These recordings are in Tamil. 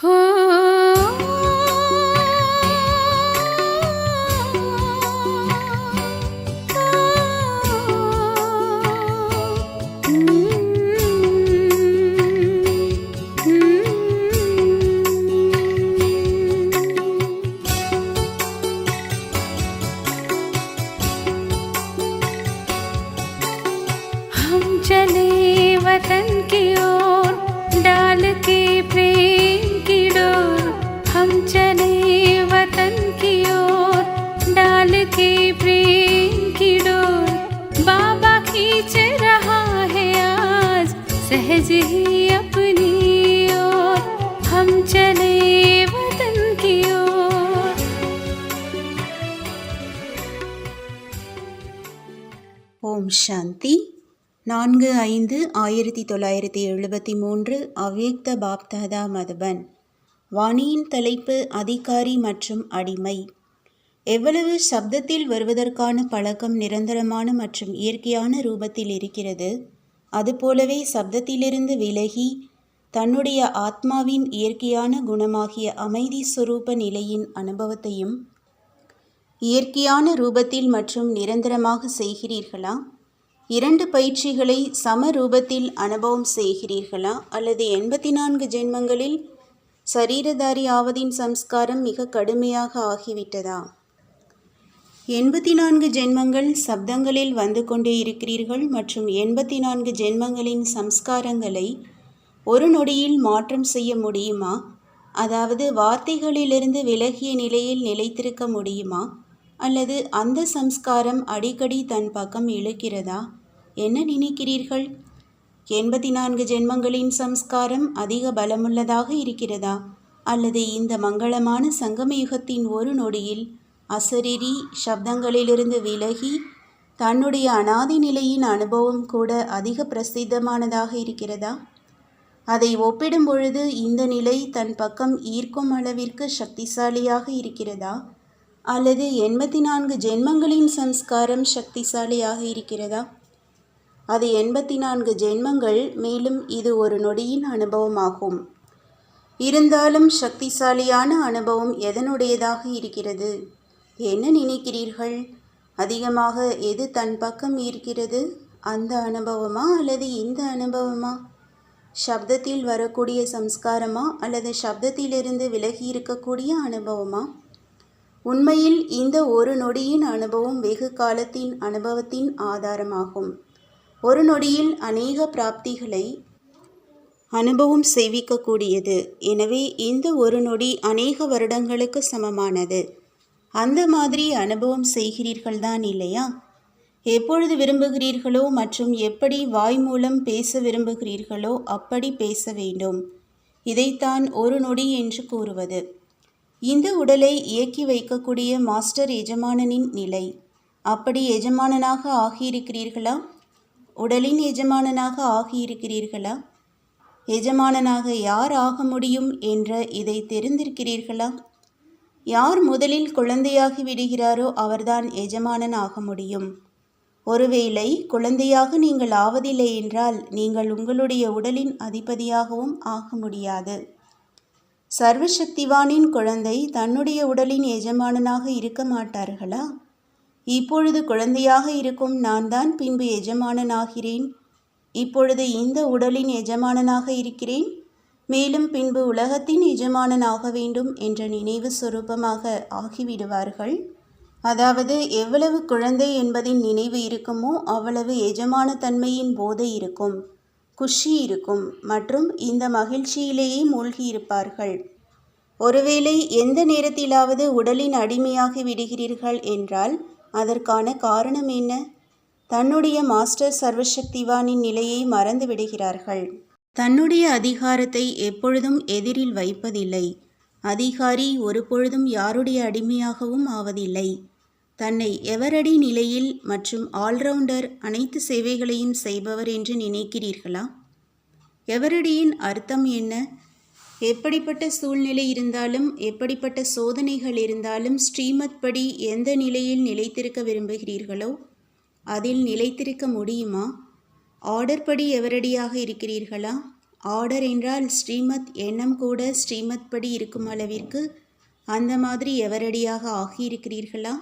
Huh? சாந்தி. நான்கு ஐந்து ஆயிரத்தி தொள்ளாயிரத்தி எழுபத்தி மூன்று அவ்யக்த பாப்தாதா மதுபன். வாணியின் தலைப்பு அதிகாரி மற்றும் அடிமை. எவ்வளவு சப்தத்தில் வருவதற்கான பழக்கம் நிரந்தரமான மற்றும் இயற்கையான ரூபத்தில் இருக்கிறது. அதுபோலவே சப்தத்திலிருந்து விலகி தன்னுடைய ஆத்மாவின் இயற்கையான குணமாகிய அமைதி சுரூப நிலையின் அனுபவத்தையும் இயற்கையான ரூபத்தில் மற்றும் நிரந்தரமாக செய்கிறீர்களா? இரண்டு பயிற்சிகளை சம ரூபத்தில் அனுபவம் செய்கிறீர்களா? அல்லது எண்பத்தி நான்கு ஜென்மங்களில் சரீரதாரி ஆவதின் சம்ஸ்காரம் மிக கடுமையாக ஆகிவிட்டதா? எண்பத்தி நான்கு ஜென்மங்கள் சப்தங்களில் வந்து கொண்டே இருக்கிறீர்கள் மற்றும் எண்பத்தி நான்கு ஜென்மங்களின் சம்ஸ்காரங்களை ஒரு நொடியில் மாற்றம் செய்ய முடியுமா? அதாவது வார்த்தைகளிலிருந்து விலகிய நிலையில் நிலைத்திருக்க முடியுமா? அல்லது அந்த சம்ஸ்காரம் அடிக்கடி தன் பக்கம் இழுக்கிறதா? என்ன நினைக்கிறீர்கள்? எண்பத்தி நான்கு ஜென்மங்களின் சம்ஸ்காரம் அதிக பலமுள்ளதாக இருக்கிறதா? அல்லது இந்த மங்களமான சங்கமயுகத்தின் ஒரு நொடியில் அசரீரி சப்தங்களிலிருந்து விலகி தன்னுடைய அனாதி நிலையின் அனுபவம் கூட அதிக பிரசித்தமானதாக இருக்கிறதா? அதை ஒப்பிடும் பொழுது இந்த நிலை தன் பக்கம் ஈர்க்கும் அளவிற்கு சக்திசாலியாக இருக்கிறதா? அல்லது எண்பத்தி நான்கு ஜென்மங்களின் சம்ஸ்காரம் சக்திசாலியாக இருக்கிறதா? அது எண்பத்தி நான்கு ஜென்மங்கள் மேலும் இது ஒரு நொடியின் அனுபவமாகும். இருந்தாலும் சக்திசாலியான அனுபவம் எதனுடையதாக இருக்கிறது? என்ன நினைக்கிறீர்கள்? அதிகமாக எது தன் பக்கம் ஈர்க்கிறது அந்த அனுபவமா அல்லது இந்த அனுபவமா? சப்தத்தில் வரக்கூடிய சம்ஸ்காரமா அல்லது சப்தத்திலிருந்து விலகி இருக்கக்கூடிய அனுபவமா? உண்மையில் இந்த ஒரு நொடியின் அனுபவம் வெகு காலத்தின் அனுபவத்தின் ஆதாரமாகும். ஒரு நொடியில் அநேக பிராப்திகளை அனுபவம் செய்விக்கக்கூடியது. எனவே இந்த ஒரு நொடி அநேக வருடங்களுக்கு சமமானது. அந்த மாதிரி அனுபவம் செய்கிறீர்கள் தான் இல்லையா? எப்பொழுது விரும்புகிறீர்களோ மற்றும் எப்படி வாய் மூலம் பேச விரும்புகிறீர்களோ அப்படி பேச வேண்டும். இதைத்தான் ஒரு நொடி என்று கூறுவது. இந்த உடலை இயக்கி வைக்கக்கூடிய மாஸ்டர் எஜமானனின் நிலை. அப்படி எஜமானனாக ஆகியிருக்கிறீர்களா? உடலின் எஜமானனாக ஆகியிருக்கிறீர்களா? எஜமானனாக யார் ஆக முடியும் என்ற இதை தெரிந்திருக்கிறீர்களா? யார் முதலில் குழந்தையாகி விடுகிறாரோ அவர்தான் எஜமானன் ஆக முடியும். ஒருவேளை குழந்தையாக நீங்கள் ஆவதில்லை என்றால் நீங்கள் உங்களுடைய உடலின் அதிபதியாகவும் ஆக முடியாது. சர்வசக்திவானின் குழந்தை தன்னுடைய உடலின் எஜமானனாக இருக்க மாட்டார்களா? இப்பொழுது குழந்தையாக இருக்கும் நான் தான் பின்பு எஜமானனாகிறேன். இப்பொழுது இந்த உடலின் எஜமானனாக இருக்கிறேன். மேலும் பின்பு உலகத்தின் எஜமானனாக வேண்டும் என்ற நினைவு சொரூபமாக ஆகிவிடுவார்கள். அதாவது எவ்வளவு குழந்தை என்பதின் நினைவு இருக்குமோ அவ்வளவு எஜமான தன்மையின் போதை இருக்கும் குஷி இருக்கும் மற்றும் இந்த மகிழ்ச்சியிலேயே மூழ்கி இருப்பார்கள் ஒருவேளை எந்த நேரத்திலாவது உடலின் அடிமையாகி விடுகிறீர்கள் என்றால் அதற்கான காரணம் என்ன? தன்னுடைய மாஸ்டர் சர்வசக்திவானின் நிலையை மறந்து விடுகிறார்கள். தன்னுடைய அதிகாரத்தை எப்பொழுதும் எதிரில் வைப்பதில்லை. அதிகாரி ஒருபொழுதும் யாருடைய அடிமையாகவும் ஆவதில்லை. தன்னை எவரடி நிலையில் மற்றும் ஆல்ரவுண்டர் அனைத்து சேவைகளையும் செய்பவர் என்று நினைக்கிறீர்களா? எவரடியின் அர்த்தம் என்ன? எப்படிப்பட்ட சூழ்நிலை இருந்தாலும் எப்படிப்பட்ட சோதனைகள் இருந்தாலும் ஸ்ரீமத் படி எந்த நிலையில் நிலைத்திருக்க விரும்புகிறீர்களோ அதில் நிலைத்திருக்க முடியுமா? ஆர்டர் படி எவரடியாக இருக்கிறீர்களா? ஆர்டர் என்றால் ஸ்ரீமத் எண்ணம் கூட ஸ்ரீமத் படி இருக்கும் அளவிற்கு அந்த மாதிரி எவரடியாக ஆகியிருக்கிறீர்களா?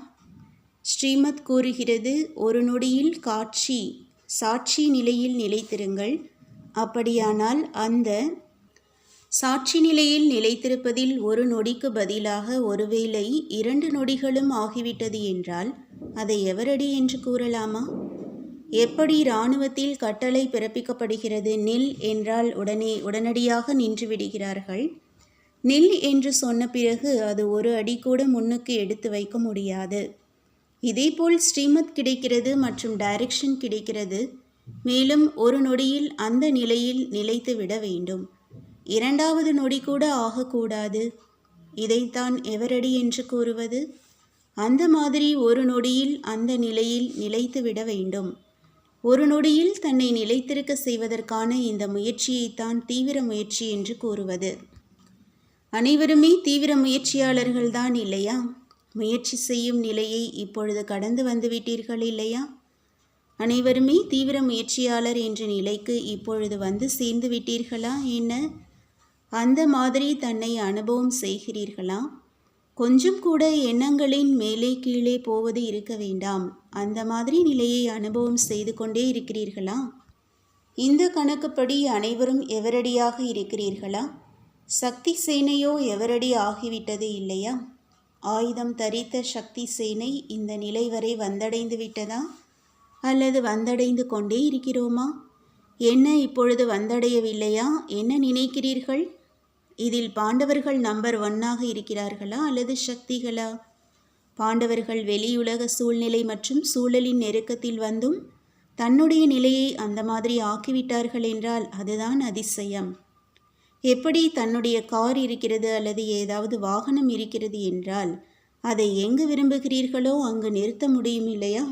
ஸ்ரீமத் கூறுகிறது ஒரு நொடியில் காட்சி சாட்சி நிலையில் நிலைத்திருங்கள். அப்படியானால் அந்த சாட்சி நிலையில் நிலைத்திருப்பதில் ஒரு நொடிக்கு பதிலாக ஒருவேளை இரண்டு நொடிகளும் ஆகிவிட்டது என்றால் அதை எவரடி என்று கூறலாமா? எப்படி இராணுவத்தில் கட்டளை பிறப்பிக்கப்படுகிறது? நில் என்றால் உடனே உடனடியாக நின்று விடுகிறார்கள். நில் என்று சொன்ன பிறகு அது ஒரு அடி கூட முன்னுக்கு எடுத்து வைக்க முடியாது. இதேபோல் ஸ்ரீமத் கிடைக்கிறது மற்றும் டைரக்ஷன் கிடைக்கிறது. மேலும் ஒரு நொடியில் அந்த நிலையில் நிலைத்து விட வேண்டும். இரண்டாவது நொடி கூட ஆகக்கூடாது. இதைத்தான் எவரடி என்று கூறுவது? அந்த மாதிரி ஒரு நொடியில் அந்த நிலையில் நிலைத்து விட வேண்டும். ஒரு நொடியில் தன்னை நிலைத்திருக்க செய்வதற்கான இந்த முயற்சியைத்தான் தீவிர முயற்சி என்று கூறுவது. அனைவருமே தீவிர முயற்சியாளர்கள்தான் இல்லையா? முயற்சி செய்யும் நிலையை இப்பொழுது கடந்து வந்துவிட்டீர்கள் இல்லையா? அனைவருமே தீவிர முயற்சியாளர் என்ற நிலைக்கு இப்பொழுது வந்து சேர்ந்து விட்டீர்களா? என்ன? அந்த மாதிரி தன்னை அனுபவம் செய்கிறீர்களா? கொஞ்சம் கூட எண்ணங்களின் மேலே கீழே போவது இருக்க வேண்டாம். அந்த மாதிரி நிலையை அனுபவம் செய்து கொண்டே இருக்கிறீர்களா? இந்த கணக்குப்படி அனைவரும் எவரடியாக இருக்கிறீர்களா? சக்தி சேனையோ எவரடி ஆகிவிட்டது இல்லையா? ஆயுதம் தரித்த சக்தி சேனை இந்த நிலை வரை வந்தடைந்து விட்டதா? அல்லது வந்தடைந்து கொண்டே இருக்கிறோமா? என்ன இப்பொழுது வந்தடையவில்லையா? என்ன நினைக்கிறீர்கள்? இதில் பாண்டவர்கள் நம்பர் ஒன்னாக இருக்கிறார்களா அல்லது சக்திகளா? பாண்டவர்கள் வெளியுலக சூழ்நிலை மற்றும் சூழலின் நெருக்கத்தில் வந்தும் தன்னுடைய நிலையை அந்த மாதிரி ஆக்கிவிட்டார்கள் என்றால் அதுதான் அதிசயம். எப்படி தன்னுடைய கார் இருக்கிறது அல்லது ஏதாவது வாகனம் இருக்கிறது என்றால் அதை எங்கு விரும்புகிறீர்களோ அங்கு நிறுத்த முடியும் இல்லையா?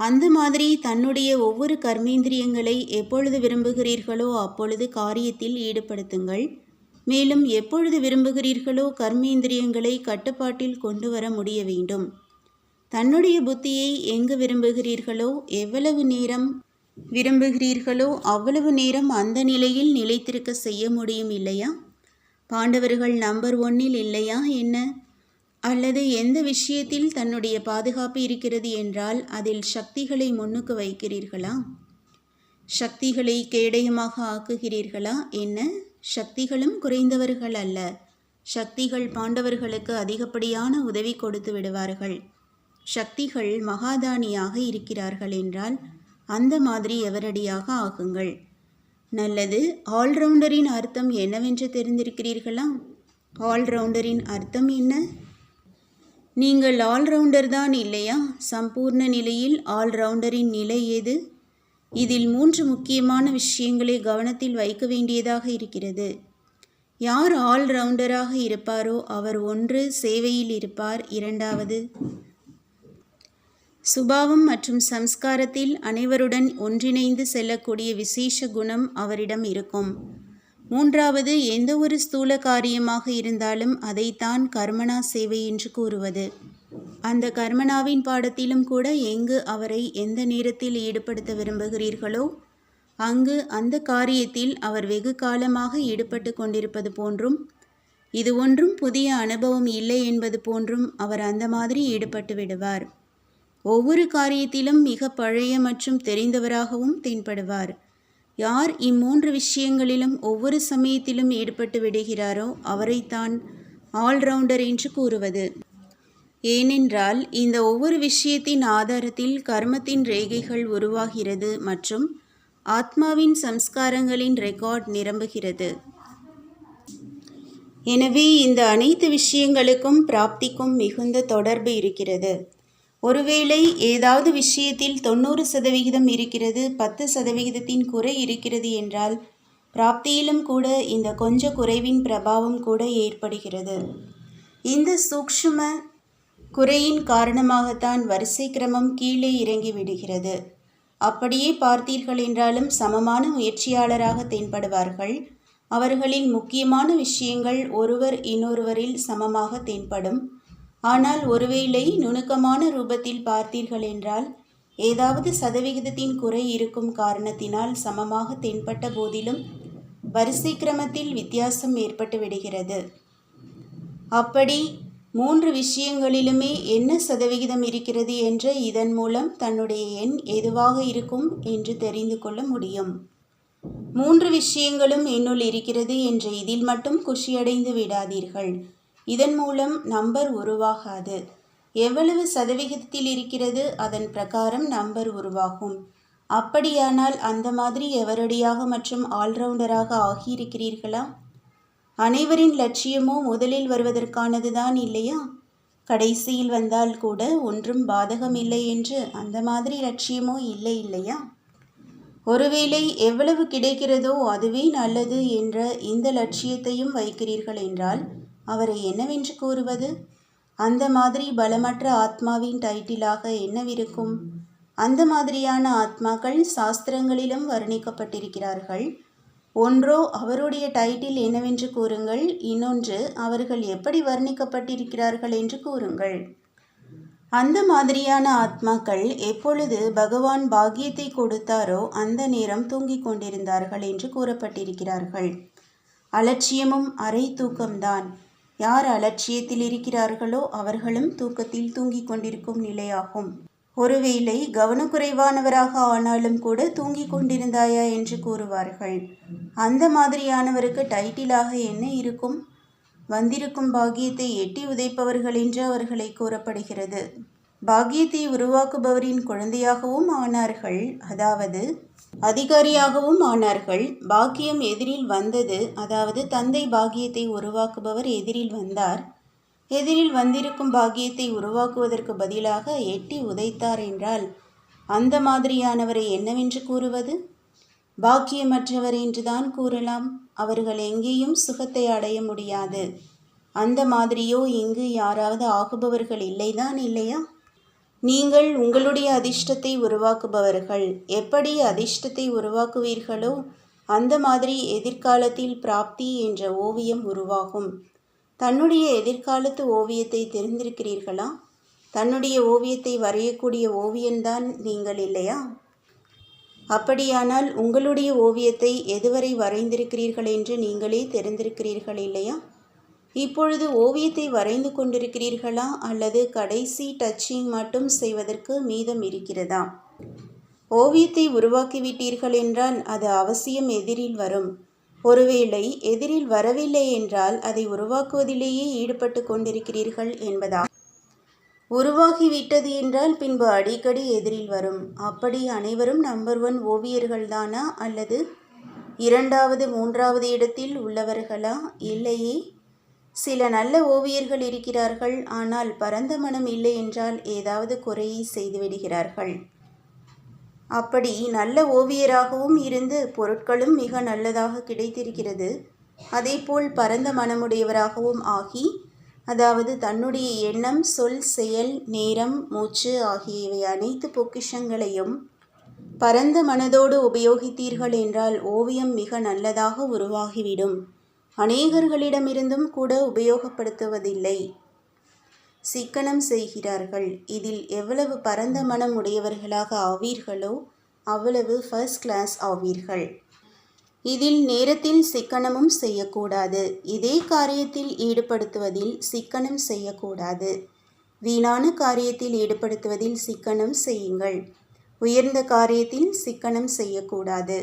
அந்த மாதிரி தன்னுடைய ஒவ்வொரு கர்மேந்திரியங்களை எப்பொழுது விரும்புகிறீர்களோ அப்பொழுது காரியத்தில் ஈடுபடுத்துங்கள். மேலும் எப்பொழுது விரும்புகிறீர்களோ கர்மேந்திரியங்களை கட்டுப்பாட்டில் கொண்டு வர முடிய வேண்டும். தன்னுடைய புத்தியை எங்கு விரும்புகிறீர்களோ எவ்வளவு நேரம் விரும்புகிறீர்களோ அவ்வளவு நேரம் அந்த நிலையில் நிலைத்திருக்க செய்ய முடியும் இல்லையா? பாண்டவர்கள் நம்பர் ஒன்னில் இல்லையா என்ன? அல்லது எந்த விஷயத்தில் தன்னுடைய பாதுகாப்பு இருக்கிறது என்றால் அதில் சக்திகளை முன்னுக்கு வைக்கிறீர்களா? சக்திகளை கேடயமாக ஆக்குகிறீர்களா? என்ன? சக்திகளும் குறைந்தவர்கள் அல்ல சக்திகள் பாண்டவர்களுக்கு அதிகப்படியான உதவி கொடுத்து விடுவார்கள். சக்திகள் மகாதானியாக இருக்கிறார்கள் என்றால் அந்த மாதிரி எவரடியாக ஆகுங்கள். நல்லது ஆல்ரவுண்டரின் அர்த்தம் என்னவென்று தெரிந்திருக்கிறீர்களா? ஆல்ரவுண்டரின் அர்த்தம் என்ன? நீங்கள் ஆல்ரவுண்டர் தான் இல்லையா? சம்பூர்ண நிலையில் ஆல்ரவுண்டரின் நிலை எது? இதில் மூன்று முக்கியமான விஷயங்களை கவனத்தில் வைக்க வேண்டியதாக இருக்கிறது. யார் ஆல்ரவுண்டராக இருப்பாரோ அவர் ஒன்று சேவையில் இருப்பார். இரண்டாவது சுபாவம் மற்றும் சம்ஸ்காரத்தில் அனைவருடன் ஒன்றிணைந்து செல்லக்கூடிய விசேஷ குணம் அவரிடம் இருக்கும். மூன்றாவது எந்த ஒரு ஸ்தூல காரியமாக இருந்தாலும் அதைத்தான் கர்மனா சேவை என்று கூறுவது. அந்த கர்மனாவின் பாடத்திலும் கூட எங்கு அவரை எந்த நேரத்தில் ஈடுபடுத்த விரும்புகிறீர்களோ அங்கு அந்த காரியத்தில் அவர் வெகு காலமாக ஈடுபட்டு கொண்டிருப்பது போன்றும் இது ஒன்றும் புதிய அனுபவம் இல்லை என்பது போன்றும் அவர் அந்த மாதிரி ஈடுபட்டு விடுவார். ஒவ்வொரு காரியத்திலும் மிக பழைய மற்றும் தெரிந்தவராகவும் தென்படுவார். யார் இம்மூன்று விஷயங்களிலும் ஒவ்வொரு சமயத்திலும் ஈடுபட்டு விடுகிறாரோ அவரைத்தான் ஆல்ரவுண்டர் என்று கூறுவது. ஏனென்றால் இந்த ஒவ்வொரு விஷயத்தின் ஆதாரத்தில் கர்மத்தின் ரேகைகள் உருவாகிறது மற்றும் ஆத்மாவின் சம்ஸ்காரங்களின் ரெக்கார்ட் நிரம்புகிறது. எனவே இந்த அனைத்து விஷயங்களுக்கும் பிராப்திக்கும் மிகுந்த தொடர்பு இருக்கிறது. ஒருவேளை ஏதாவது விஷயத்தில் தொண்ணூறு சதவிகிதம் இருக்கிறது பத்து சதவிகிதத்தின் குறை இருக்கிறது என்றால் பிராப்தியிலும் கூட இந்த கொஞ்ச குறைவின் பிரபாவம் கூட ஏற்படுகிறது. இந்த சூக்ஷ்ம குறையின் காரணமாகத்தான் வரிசை கிரமம் கீழே இறங்கி விடுகிறது. அப்படியே பார்த்தீர்கள் என்றாலும் சமமான முயற்சியாளராக தென்படுவார்கள். அவர்களின் முக்கியமான விஷயங்கள் ஒருவர் இன்னொருவரில் சமமாக தென்படும். ஆனால் ஒருவேளை நுணுக்கமான ரூபத்தில் பார்த்தீர்கள் என்றால் ஏதாவது சதவிகிதத்தின் குறை இருக்கும் காரணத்தினால் சமமாக தென்பட்ட போதிலும் வரிசை கிரமத்தில் வித்தியாசம் ஏற்பட்டு விடுகிறது. அப்படி மூன்று விஷயங்களிலுமே என்ன சதவிகிதம் இருக்கிறது என்ற இதன் மூலம் தன்னுடைய எண் எதுவாக இருக்கும் என்று தெரிந்து கொள்ள முடியும். மூன்று விஷயங்களும் என்னுள் இருக்கிறது என்ற இதில் மட்டும் குஷியடைந்து விடாதீர்கள். இதன் மூலம் நம்பர் உருவாகாது. எவ்வளவு சதவிகிதத்தில் இருக்கிறது அதன் பிரகாரம் நம்பர் உருவாகும். அப்படியானால் அந்த மாதிரி எவரடியாக மற்றும் ஆல்ரவுண்டராக ஆகியிருக்கிறீர்களா? அனைவரின் லட்சியமோ முதலில் வருவதற்கானதுதான் இல்லையா? கடைசியில் வந்தால் கூட ஒன்றும் பாதகம் இல்லை என்று அந்த மாதிரி லட்சியமோ இல்லை இல்லையா? ஒருவேளை எவ்வளவு கிடைக்கிறதோ அதுவே நல்லது என்ற இந்த லட்சியத்தையும் வைக்கிறீர்கள் என்றால் அவரை என்னவென்று கூறுவது? அந்த மாதிரி பலமற்ற ஆத்மாவின் டைட்டிலாக என்னவிருக்கும்? அந்த மாதிரியான ஆத்மாக்கள் சாஸ்திரங்களிலும் வர்ணிக்கப்பட்டிருக்கிறார்கள். ஒன்றோ அவருடைய டைட்டில் என்னவென்று கூறுங்கள் இன்னொன்று அவர்கள் எப்படி வர்ணிக்கப்பட்டிருக்கிறார்கள் என்று கூறுங்கள். அந்த மாதிரியான ஆத்மாக்கள் எப்பொழுது பகவான் பாக்கியத்தை கொடுத்தாரோ அந்த நேரம் தூங்கிக் கொண்டிருந்தார்கள் என்று கூறப்பட்டிருக்கிறார்கள். அலட்சியமும் அரை தூக்கம்தான். யார் அலட்சியத்தில் இருக்கிறார்களோ அவர்களும் தூக்கத்தில் தூங்கிக் கொண்டிருக்கும் நிலையாகும். ஒருவேளை கவனக்குறைவானவராக ஆனாலும் கூட தூங்கிக் கொண்டிருந்தாயா என்று கூறுவார்கள். அந்த மாதிரியானவருக்கு டைட்டிலாக என்ன இருக்கும்? வந்திருக்கும் பாக்கியத்தை எட்டி உதைப்பவர்கள் என்று அவர்களை கூறப்படுகிறது. பாக்கியத்தை உருவாக்குபவரின் குழந்தையாகவும் ஆனார்கள். அதாவது அதிகாரியாகவும் ஆனார்கள். பாக்கியம் எதிரில் வந்தது அதாவது தந்தை பாக்கியத்தை உருவாக்குபவர் எதிரில் வந்தார். எதிரில் வந்திருக்கும் பாக்கியத்தை உருவாக்குவதற்கு பதிலாக எட்டி உதைத்தார் என்றால் அந்த மாதிரியானவரை என்னவென்று கூறுவது? பாக்கியமற்றவர் என்றுதான் கூறலாம். அவர்கள் எங்கேயும் சுகத்தை அடைய முடியாது. அந்த மாதிரியோ இங்கு யாராவது ஆகுபவர்கள் இல்லைதான் இல்லையா? நீங்கள் உங்களுடைய அதிர்ஷ்டத்தை உருவாக்குபவர்கள். எப்படி அதிர்ஷ்டத்தை உருவாக்குவீர்களோ அந்த மாதிரி எதிர்காலத்தில் பிராப்தி என்ற ஓவியம் உருவாகும். தன்னுடைய எதிர்காலத்து ஓவியத்தை தெரிந்திருக்கிறீர்களா? தன்னுடைய ஓவியத்தை வரையக்கூடிய ஓவியன்தான் நீங்கள் இல்லையா? அப்படியானால் உங்களுடைய ஓவியத்தை எதுவரை வரைந்திருக்கிறீர்கள் என்று நீங்களே தெரிந்திருக்கிறீர்கள் இல்லையா? இப்பொழுது ஓவியத்தை வரைந்து கொண்டிருக்கிறீர்களா? அல்லது கடைசி டச்சிங் மட்டும் செய்வதற்கு மீதம் இருக்கிறதா? ஓவியத்தை உருவாக்கிவிட்டீர்கள் என்றால் அது அவசியம் எதிரில் வரும். ஒருவேளை எதிரில் வரவில்லை என்றால் அதை உருவாக்குவதிலேயே ஈடுபட்டு கொண்டிருக்கிறீர்கள் என்பதா? உருவாகிவிட்டது என்றால் பின்பு அடிக்கடி எதிரில் வரும். அப்படி அனைவரும் நம்பர் ஒன் ஓவியர்கள்தானா அல்லது இரண்டாவது மூன்றாவது இடத்தில் உள்ளவர்களா? இல்லையே. சில நல்ல ஓவியர்கள் இருக்கிறார்கள். ஆனால் பரந்த மனம் இல்லை என்றால் ஏதாவது குறையை செய்துவிடுகிறார்கள் அப்படி நல்ல ஓவியராகவும் இருந்து பொருட்களும் மிக நல்லதாக கிடைத்திருக்கிறது. அதேபோல் பரந்த மனமுடையவராகவும் ஆகி அதாவது தன்னுடைய எண்ணம் சொல் செயல் நேரம் மூச்சு ஆகியவை அனைத்து பொக்கிஷங்களையும் பரந்த மனதோடு உபயோகித்தீர்கள் என்றால் ஓவியம் மிக நல்லதாக உருவாகிவிடும். அநேகர்களிடமிருந்தும் கூட உபயோகப்படுத்துவதில்லை. சிக்கனம் செய்கிறார்கள். இதில் எவ்வளவு பரந்த மனம் உடையவர்களாக ஆவீர்களோ அவ்வளவு ஃபர்ஸ்ட் கிளாஸ் ஆவீர்கள். இதில் நேரத்தில் சிக்கனமும் செய்யக்கூடாது. இதே காரியத்தில் ஈடுபடுத்துவதில் சிக்கனம் செய்யக்கூடாது. வீணான காரியத்தில் ஈடுபடுத்துவதில் சிக்கனம் செய்யுங்கள். உயர்ந்த காரியத்தில் சிக்கனம் செய்யக்கூடாது.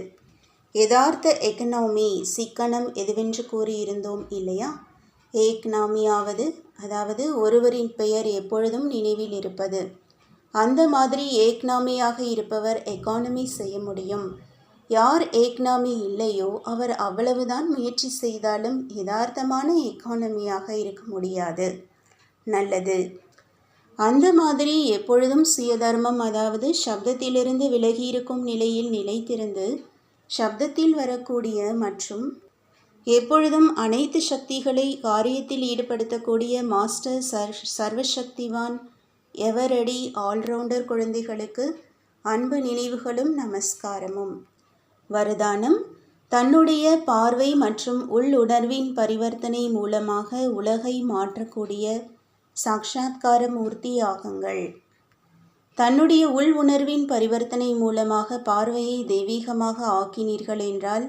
யதார்த்த எக்கனாமி சிக்கனம் எதுவென்று கூறியிருந்தோம் இல்லையா? ஏக்னாமியாவது அதாவது ஒருவரின் பெயர் எப்பொழுதும் நினைவில் இருப்பது. அந்த மாதிரி ஏக்னாமியாக இருப்பவர் எக்கானமி செய்ய முடியும். யார் ஏக்னாமி இல்லையோ அவர் அவ்வளவுதான் முயற்சி செய்தாலும் யதார்த்தமான எக்கானமியாக இருக்க முடியாது. நல்லது. அந்த மாதிரி எப்பொழுதும் சுயதர்மம் அதாவது சப்தத்திலிருந்து விலகி இருக்கும் நிலையில் நிலைத்திருந்து சப்தத்தில் வரக்கூடிய மற்றும் எப்பொழுதும் அனைத்து சக்திகளை காரியத்தில் ஈடுபடுத்தக்கூடிய மாஸ்டர் சர் சர்வசக்திவான் எவரடி ஆல்ரவுண்டர் குழந்தைகளுக்கு அன்பு நினைவுகளும் நமஸ்காரமும். வரதானம் தன்னுடைய பார்வை மற்றும் உள்ளுணர்வின் பரிவர்த்தனை மூலமாக உலகை மாற்றக்கூடிய சாட்சாத்கார மூர்த்தி ஆகுங்கள். தன்னுடைய உள் உணர்வின் பரிவர்த்தனை மூலமாக பார்வையை தெய்வீகமாக ஆக்கினீர்கள் என்றால்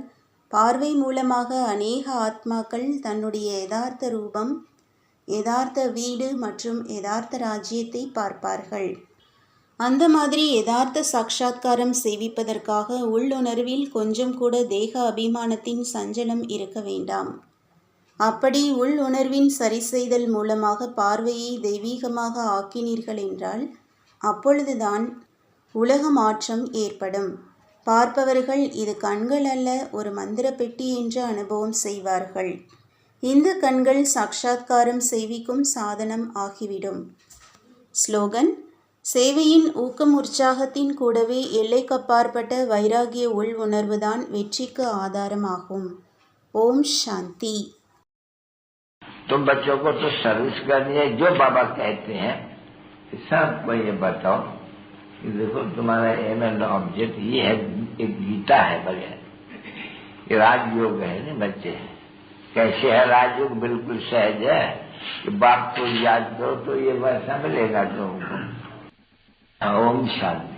பார்வை மூலமாக அநேக ஆத்மாக்கள் தன்னுடைய யதார்த்த ரூபம் யதார்த்த வீடு மற்றும் யதார்த்த ராஜ்யத்தை பார்ப்பார்கள். அந்த மாதிரி யதார்த்த சாட்சா்காரம் செய்விப்பதற்காக உள்ளுணர்வில் கொஞ்சம் கூட தேக அபிமானத்தின் சஞ்சலம் இருக்க வேண்டாம். அப்படி உள்ளுணர்வின் சரி செய்தல் மூலமாக பார்வையை தெய்வீகமாக ஆக்கினீர்கள் என்றால் அப்பொழுதுதான் உலக மாற்றம் ஏற்படும். பார்ப்பவர்கள் இது கண்கள் அல்ல ஒரு மந்திர பெட்டி என்று அனுபவம் செய்வார்கள் இந்த கண்கள் சாட்சா்காரம் செய்விக்கும் சாதனம் ஆகிவிடும் ஸ்லோகன் சேவையின் ஊக்கம் உற்சாகத்தின் கூடவே எல்லைக்கப்பாற்பட்ட வைராகிய உள் உணர்வுதான் வெற்றிக்கு ஆதாரமாகும் ஓம் சாந்தி तुम बच्चों को तो सर्विस करनी है जो बाबा कहते हैं कि सबको ये बताओ कि देखो, तुम्हारा एम एंड ऑब्जेक्ट ये है, एक गीता है बगैर। ये राजयोग है ना बच्चे कैसे है राजयोग? बिल्कुल सहज है। कि बाप को याद करो तो ये वैसा मिलेगा तुमको ओम शांति।